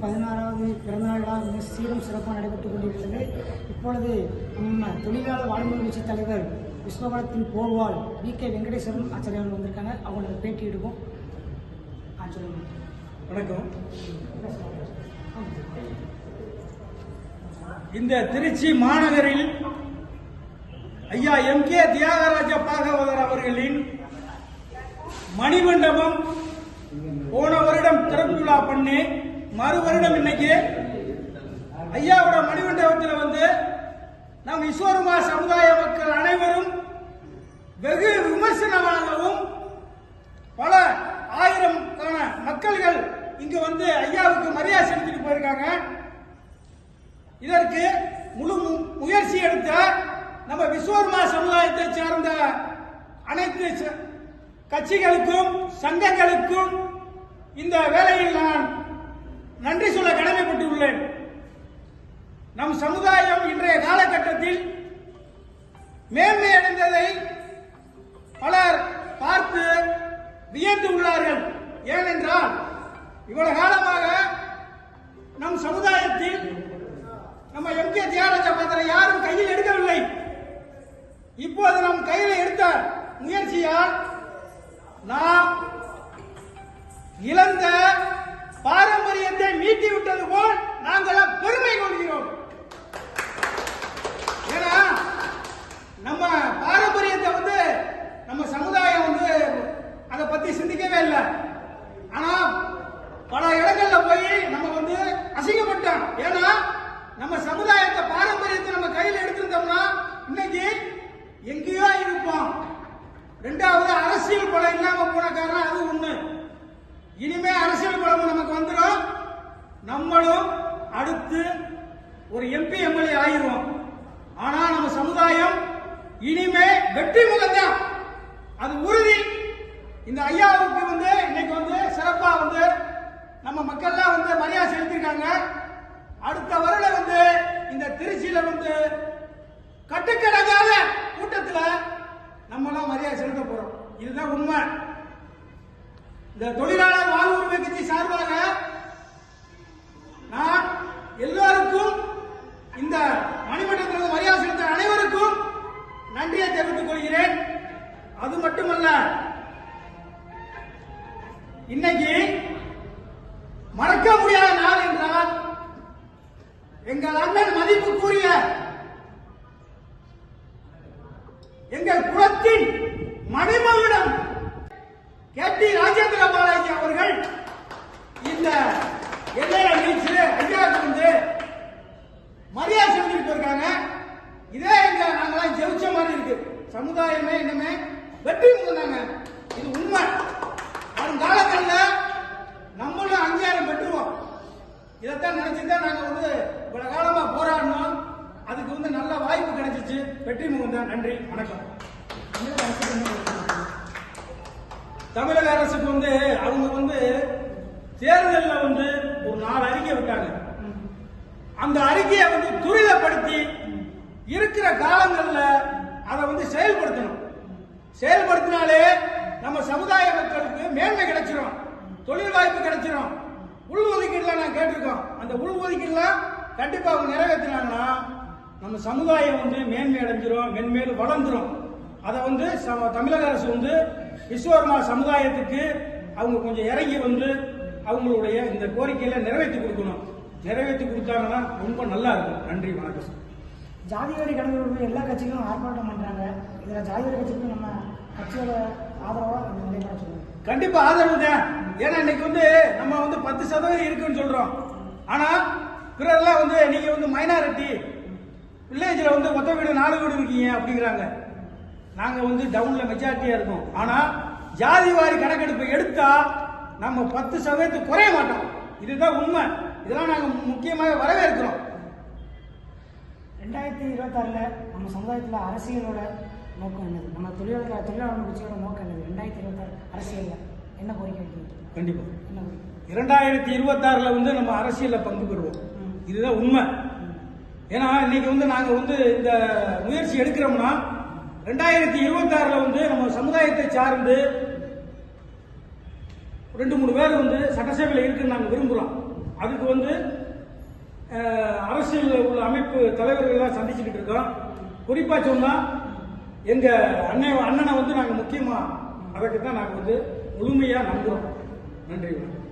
பதினாறாவது பிறந்தநாள் விழா மிக சீரும் சிறப்பாக நடைபெற்றுக் கொண்டிருக்கிறது. இப்பொழுது நம்ம தொழிலாளர் வாழ்முறை கட்சி தலைவர் விஸ்வகலத்தின் போர்வால் வி. கே. வெங்கடேஸ்வரன் ஆச்சாரியர்கள் வந்திருக்காங்க. அவங்களோட பேட்டி எடுக்கும் ஆ. சொல்லுங்க வணக்கம் இந்த திருச்சி மாநகரில் ஐயா எம். கே. தியாகராஜ பாகவதர் அவர்களின் மணிமண்டபம் போன வருடம் திறப்பு விழா பண்ணி மறு வருடம் இன்னைக்கு ஐயாவோட மணிமண்டபத்தில் வந்து நம் ஈஸ்வரமா சமுதாய மக்கள் அனைவரும் வெகு விமர்சனமாகவும் பல ஆயிரம் மக்கள்கள் இங்கு வந்து ஐயாவுக்கு மரியாதை செலுத்திட்டு போயிருக்காங்க. இதற்கு முழு முயற்சி எடுத்த நம்ம விஸ்வர்மா சமுதாயத்தை சார்ந்த அனைத்து கட்சிகளுக்கும் சங்கங்களுக்கும் இந்த வேலையில் நன்றி சொல்ல கடமைப்பட்டுள்ளேன். நம் சமுதாயம் இன்றைய காலகட்டத்தில் மேன்மை அடைந்ததை பலர் பார்த்து வியந்து உள்ளார்கள். ஏனென்றால் இவ்வளவு காலமாக நம் சமுதாயத்தில் நம்ம எம் கே தியாகராஜ யாரும் கையில் எடுக்கவில்லை. இப்போது நம் கையில் எடுத்த முயற்சியால் நாம் இழந்த பாரம்பரியத்தை விட்டது போல் நாங்கள் பெருமை கொள்கிறோம் ஏன்னா நம்ம பாரம்பரியத்தை வந்து நம்ம சமுதாயம் வந்து அதை பத்தி சிந்திக்கவே இல்லை ஆனா பல இடங்கள்ல போய் நம்ம வந்து அசிங்கப்பட்டோம் ஏன்னா நம்ம சமுதாயத்தை பாரம்பரியத்தை நம்ம கையில் எடுத்திருந்தோம்னா இன்னைக்கு எங்கேயோ இருப்போம் ரெண்டாவது அரசியல் பலம் இல்லாம போன காரணம் அது ஒண்ணு இனிமே அரசியல் பலம் நமக்கு வந்துடும் நம்மளும் அடுத்து ஒரு எம்பி எம்எல்ஏ ஆயிடுவோம். ஆனா நம்ம சமுதாயம் இனிமே வெற்றி முகம்தான். அது உறுதி. இந்த ஐயாவுக்கு வந்து இன்னைக்கு வந்து சிறப்பா வந்து நம்ம மக்கள்லாம் வந்து மரியாதை செலுத்திருக்காங்க அடுத்த வருடம் வந்து இந்த திருச்சியில வந்து கட்டுக்கடங்காத கூட்டத்தில் நம்மலாம் மரியாதை செலுத்த போறோம். இதுதான் உண்மை. இந்த தொழிலாளர் வாழ்வுரிமை கட்சி சார்பாக நன்றியை தெரிவித்துக் கொள்கிறேன். அது மட்டுமல்ல இன்னைக்கு மறக்க முடியாத நாள் என்றால் எங்கள் அண்ணன் மதிப்புக்குரிய எங்கள் குலத்தின் மணிமகுடம் கே. டி. ராஜேந்திர பாலாஜி அவர்கள் இந்த எல்லையை நீச்சு ஐயாவுக்கு வந்து மரியாதை செஞ்சுட்டு இருக்காங்க. இதே எங்க நாங்கெல்லாம் ஜெயிச்சோம் சமுதாயமே இனிமே வெற்றி முழுந்தாங்க. இது உண்மை. வருங்காலங்களில் நம்மளும் அங்கீகாரம் பெற்றுவோம் இதைத்தான் நினைச்சுதான் நாங்க வந்து இவ்வளவு காலமா போராடினோம். அதுக்கு வந்து நல்ல வாய்ப்பு கிடைச்சிச்சு. வெற்றி முகம் நன்றி. வணக்கம். தமிழக அரசுக்கு தமிழக அரசுக்கு வந்து அவங்க வந்து தேர்தலில் வந்து ஒரு நாலு அறிக்கை விட்டாங்க. அந்த அறிக்கையை வந்து துரிதப்படுத்தி இருக்கிற காலங்களில் செயல்படுத்தினாலே நம்ம சமுதாய மக்களுக்கு மேன்மை கிடைச்சிரும். தொழில் வாய்ப்பு கிடைச்சிரும். உள் ஒதுக்கீடுல நான் கேட்டிருக்கோம். அந்த உள் ஒதுக்கீடுலாம் கண்டிப்பாக அவங்க நிறைவேற்றினாங்கன்னா நம்ம சமுதாயம் வந்து மேன்மை அடைஞ்சிரும் மென்மேலும் வளர்ந்துரும். அதை வந்து சம- தமிழக அரசு வந்து விஸ்வகர்மா சமுதாயத்துக்கு அவங்க கொஞ்சம் இறங்கி வந்து அவங்களுடைய இந்த கோரிக்கையில நிறைவேற்றி கொடுக்கணும். நிறைவேற்றி கொடுத்தாங்கன்னா ரொம்ப நல்லா இருக்கும். நன்றி வணக்கம் ஜாதிவாரி கடந்த எல்லா கட்சிகளும் ஆர்ப்பாட்டம் பண்றாங்க. இதுல ஜாதிவாரி கட்சிக்கு நம்ம கட்சியோட ஆதரவா நிலைப்பாடு சொல்லுங்க கண்டிப்பா ஆதரவு தான். ஏன்னா இன்னைக்கு வந்து நம்ம வந்து பத்து சதவீதம் இருக்குன்னு சொல்றோம். ஆனா பிறரெல்லாம் வந்து நீங்க வந்து மைனாரிட்டி வில்லேஜ்ல வந்து ஒத்த வீடு நாலு வீடு இருக்கீங்க அப்படிங்கிறாங்க. நாங்க வந்து டவுன்ல மெஜாரிட்டியா இருக்கோம். ஆனா ஜாதி வாரி கணக்கெடுப்பு எடுத்தா நம்ம பத்து சதவீதத்துக்கு குறைய மாட்டோம். இதுதான் உண்மை. இதெல்லாம் நாங்க முக்கியமாக வரவேற்கிறோம். ரெண்டாயிரத்தி இருபத்தாறுல நம்ம சமுதாயத்துல அரசியலோட நோக்கம் என்னது? நம்ம தொழிலாளர் தொழிலாளர் கட்சியோட நோக்கம் என்னது? ரெண்டாயிரத்தி இருபத்தாறு அரசியல்ல என்ன கோரிக்கை வைக்கிறீங்க? கண்டிப்பா. என்ன இரண்டாயிரத்தி இருபத்தாறுல வந்து நம்ம அரசியல்ல பங்கு பெறுவோம். இதுதான் உண்மை. ஏன்னா இன்னைக்கு வந்து நாங்க வந்து இந்த முயற்சி எடுக்கிறோம்னா ரெண்டாயிரத்தி இருபத்தாறுல வந்து நம்ம சமுதாயத்தை சார்ந்து ரெண்டு மூணு பேர் வந்து சட்டசபையில் இருக்குன்னு நாங்க விரும்புறோம். அதுக்கு வந்து அஹ், அரசியல் உள்ள அமைப்பு தலைவர்கள்லாம் சந்திச்சுக்கிட்டு இருக்கோம். குறிப்பா சொன்னா எங்க அண்ணன் அண்ணனை வந்து நாங்கள் முக்கியமாக அதற்கு தான் நாங்கள் வந்து முழுமையாக நம்புகிறோம் நன்றி. வணக்கம்